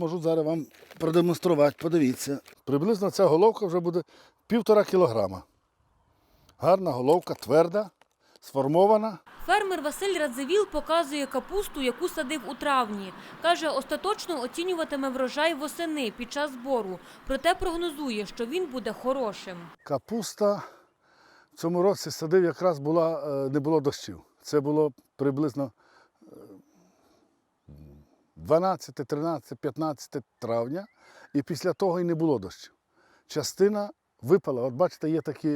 Можу зараз вам продемонструвати, подивіться. Приблизно ця головка вже буде півтора кілограма. Гарна головка, тверда, сформована. Фермер Василь Радзивіл показує капусту, яку садив у травні. Каже, остаточно оцінюватиме врожай восени під час збору, проте прогнозує, що він буде хорошим. Капуста в цьому році садив якраз була, е, не було дощів. Це було приблизно 12, 13, 15 травня, і після того і не було дощів. Частина випала. От бачите, є такі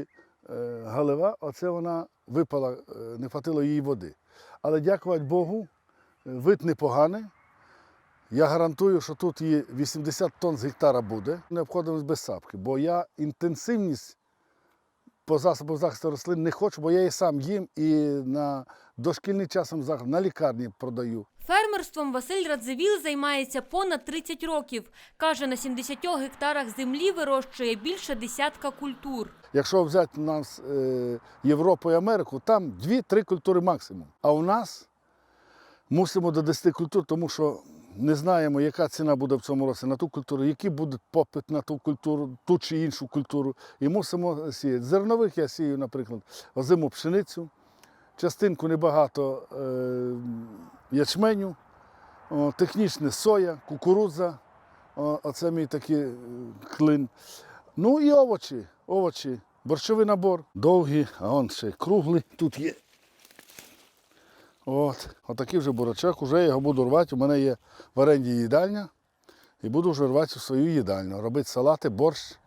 е, галива, оце вона випала, е, не хватило їй води. Але дякувати Богу, е, вид непоганий. Я гарантую, що тут є 80 тонн з гектара буде. Не обходимось без сапки, бо я інтенсивність по засобам захисту рослин не хочу, бо я і сам їм і на дошкільний часом на лікарні продаю. Фермерством Василь Радзивіл займається понад 30 років. Каже, на 70 гектарах землі вирощує більше десятка культур. Якщо взяти нас е, Європу і Америку, там 2-3 культури максимум. А у нас мусимо до 10 культур, тому що не знаємо, яка ціна буде в цьому році на ту культуру, який буде попит на ту культуру, ту чи іншу культуру. І мусимо сіяти. Зернових я сію, наприклад, озиму пшеницю, частинку небагато е, ячменю, технічне соя, кукурудза. Оце мій такий е, клин. Ну і овочі, овочі, борщовий набор. Довгі, а он ще круглий тут є. От, отакий вже бурачок, уже я його буду рвати. У мене є в оренді їдальня. І буду вже рвати у свою їдальню. Робити салати, борщ,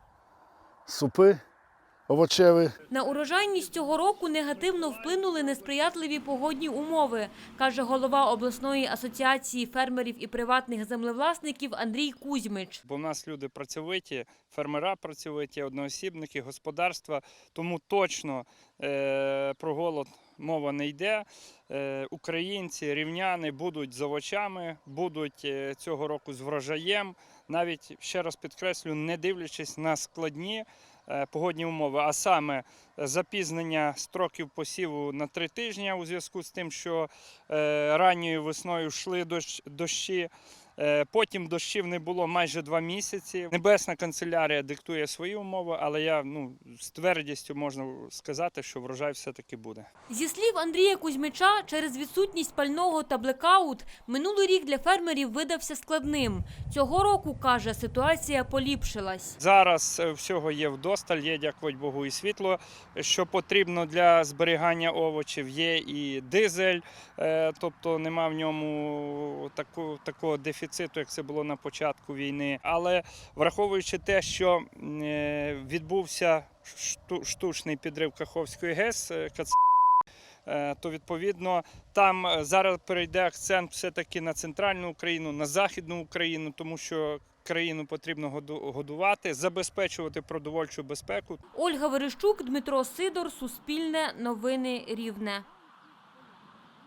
супи овочеві. На урожайність цього року негативно вплинули несприятливі погодні умови, каже голова обласної асоціації фермерів і приватних землевласників Андрій Кузьмич. Бо в нас люди працьовиті, фермера працьовиті, одноосібники, господарства. Тому точно про голод мова не йде. Е, українці, рівняни будуть з овочами, будуть е, цього року з врожаєм. Навіть ще раз підкреслю, не дивлячись на складні е, погодні умови, а саме е, запізнення строків посіву на три тижні у зв'язку з тим, що е, ранньою весною йшли дощ, дощі. Е, Потім дощів не було майже два місяці. Небесна канцелярія диктує свої умови, але я ну з твердістю можна сказати, що врожай все-таки буде. Зі слів Андрія Кузьмича, через відсутність пального та блекаут минулий рік для фермерів видався складним. Цього року, каже, ситуація поліпшилась. Зараз е, всього є вдосталь, є, дякувати Богу, і світло, що потрібно для зберігання овочів. Є і дизель, е, тобто нема в ньому такого дефіциту, як це було на початку війни. Але враховуючи те, що е, відбувся шту- штучний підрив Каховської ГЕС, е, е, то відповідно там зараз перейде акцент все-таки на центральну Україну, на західну Україну, тому що країну потрібно году- годувати, забезпечувати продовольчу безпеку. Ольга Верещук, Дмитро Сидор, Суспільне, Новини Рівне.